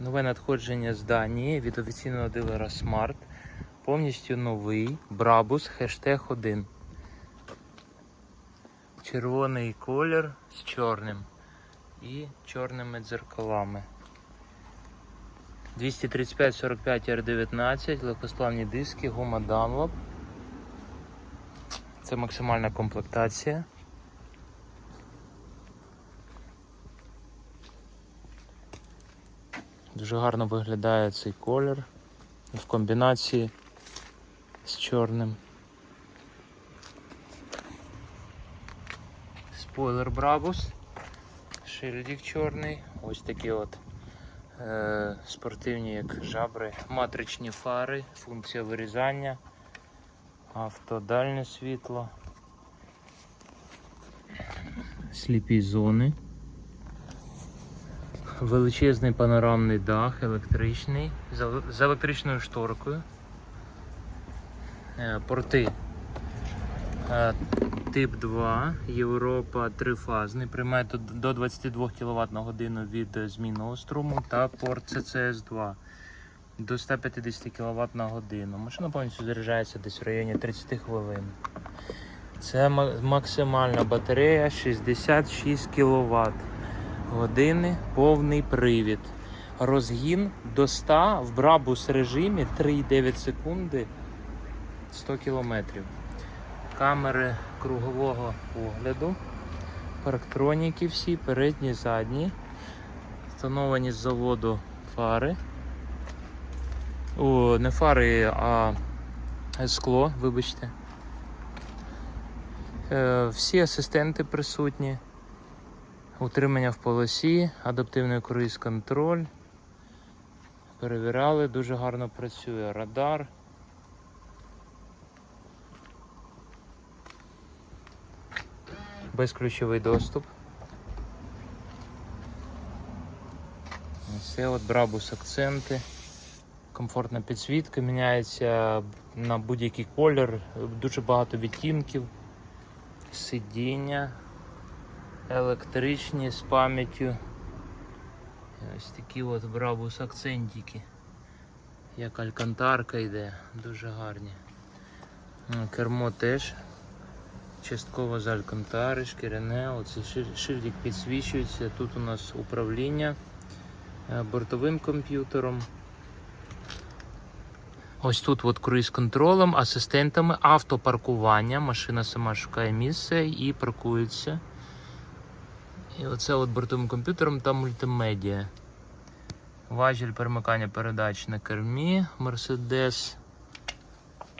Нове надходження з Данії від офіційного дилера Smart. Повністю новий Brabus хештег 1. Червоний колір з чорним і чорними дзеркалами. 235-45 R19, легкосплавні диски, гума Dunlop. Це максимальна комплектація. Дуже гарно виглядає цей колір в комбінації з чорним. Спойлер Брабус, шильдик чорний, ось такі от е, спортивні як жабри, матричні фари, функція вирізання, автодальне світло, сліпі зони. Величезний панорамний дах, електричний, з електричною шторкою. Е, Порти е, тип 2, Європа трифазний, приймає до- до 22 кВт на годину від е, змінного струму та порт CCS 2 до 150 кВт на годину. Машина повністю заряджається десь в районі 30 хвилин. Це максимальна батарея 66 кВт години повний привід. Розгін до 100 в брабус режимі 3,9 секунди 100 км. Камери кругового огляду, парктроніки всі, передні, задні. Встановлені з заводу фари. О, не фари, а скло, вибачте. Е, Всі асистенти присутні. Утримання в полосі, адаптивний круїз контроль. Перевіряли, дуже гарно працює радар. Безключовий доступ. Це от Брабус акценти. Комфортна підсвітка міняється на будь-який колір, дуже багато відтінків, сидіння електричні з пам'яттю. Ось такі от брабус акцентики. Як алькантарка йде, дуже гарні. Кермо теж частково з алькантари, шкіряне, оцей шильдик підсвічується. Тут у нас управління е, бортовим комп'ютером. Ось тут от круїз контролем, асистентами, автопаркування. Машина сама шукає місце і паркується. І оце от бортовим комп'ютером та мультимедіа. Важіль перемикання передач на кермі, Mercedes.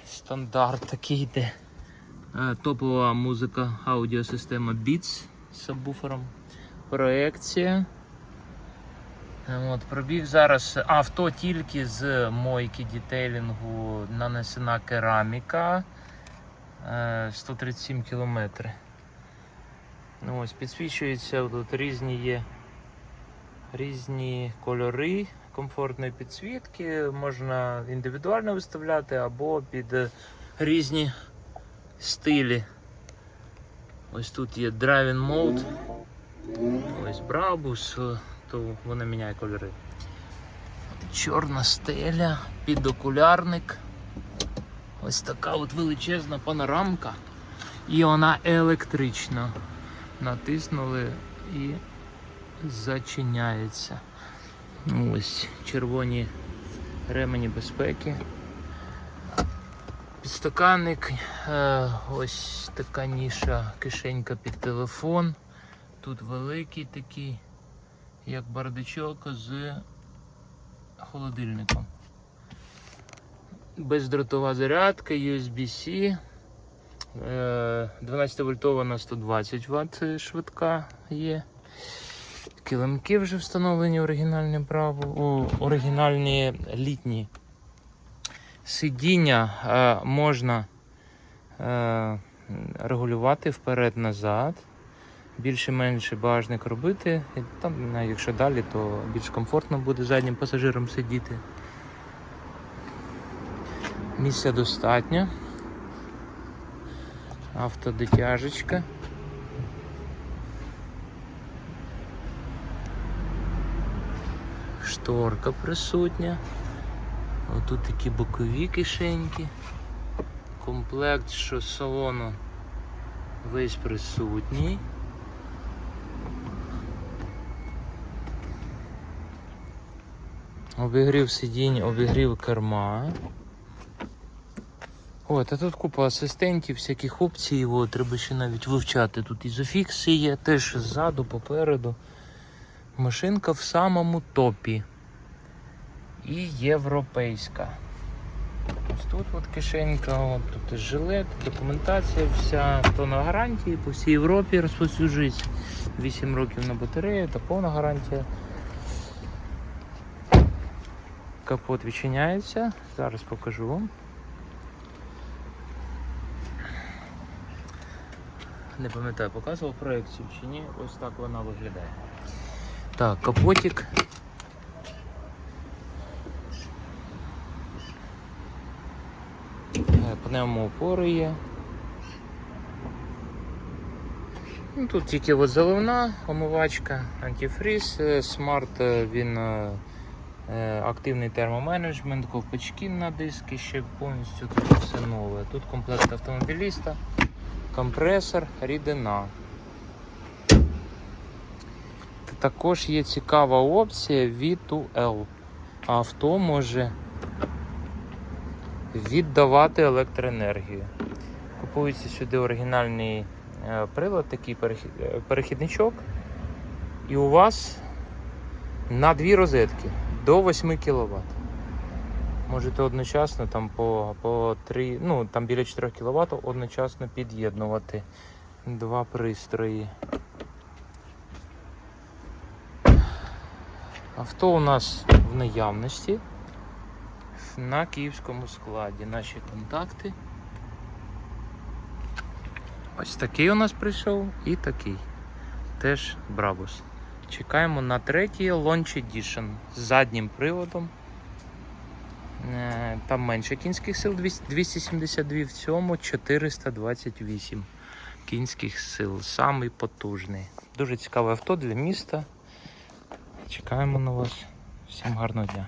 Стандарт такий йде. Е, Топова музика, аудіосистема Beats з сабвуфером. Проекція. Е, От, пробіг зараз авто тільки з мойки дітейлінгу нанесена кераміка. Е, 137 кілометри. Ну, ось підсвічується, тут різні є різні кольори комфортної підсвітки. Можна індивідуально виставляти або під різні стилі. Ось тут є Driving Mode. Ось Brabus, то вона міняє кольори. Чорна стеля, підокулярник. Ось така от величезна панорамка. І вона електрична. Натиснули і зачиняється. Ось червоні ремені безпеки. Підстаканник, е, ось така ніша, кишенька під телефон. Тут великий такий, як бардачок з холодильником. Бездротова зарядка, USB-C. Е, 12 вольтова на 120 Вт швидка є. Килимки вже встановлені оригінальні право, оригінальні літні. Сидіння е, можна е, регулювати вперед-назад. Більше-менше багажник робити. І там, якщо далі, то більш комфортно буде заднім пасажирам сидіти. Місця достатньо. Автодитяжечка. Шторка присутня. Отут такі бокові кишеньки. Комплект, що салону весь присутній. Обігрів сидінь, обігрів керма. О, та тут купа асистентів, всяких опцій, о, треба ще навіть вивчати. Тут ізофікси є, теж ззаду, попереду. Машинка в самому топі. І європейська. Ось тут от кишенька, от тут і жилет, документація вся, то на гарантії по всій Європі розповсюджується. 8 років на батарею та повна гарантія. Капот відчиняється, зараз покажу вам. Не пам'ятаю, показував проекцію чи ні, ось так вона виглядає. Так, капотик. Е, Пневмоопори є. Ну, тут тільки от заливна омивачка, антифріз, е, смарт, е, він активний термоменеджмент, ковпачки на диски ще повністю тут все нове. Тут комплект автомобіліста, компресор, рідина. Також є цікава опція V2L. Авто може віддавати електроенергію. Купується сюди оригінальний е, прилад, такий е, перехідничок. І у вас на дві розетки до 8 кВт. Можете одночасно там по, по 3, ну там біля 4 кВт одночасно під'єднувати два пристрої. Авто у нас в наявності на київському складі. Наші контакти. Ось такий у нас прийшов і такий. Теж Брабус. Чекаємо на третій Launch Edition з заднім приводом. Е, Там менше кінських сил 272, в цьому 428 кінських сил. Самий потужний. Дуже цікаве авто для міста. Чекаємо на вас. Всім гарного дня.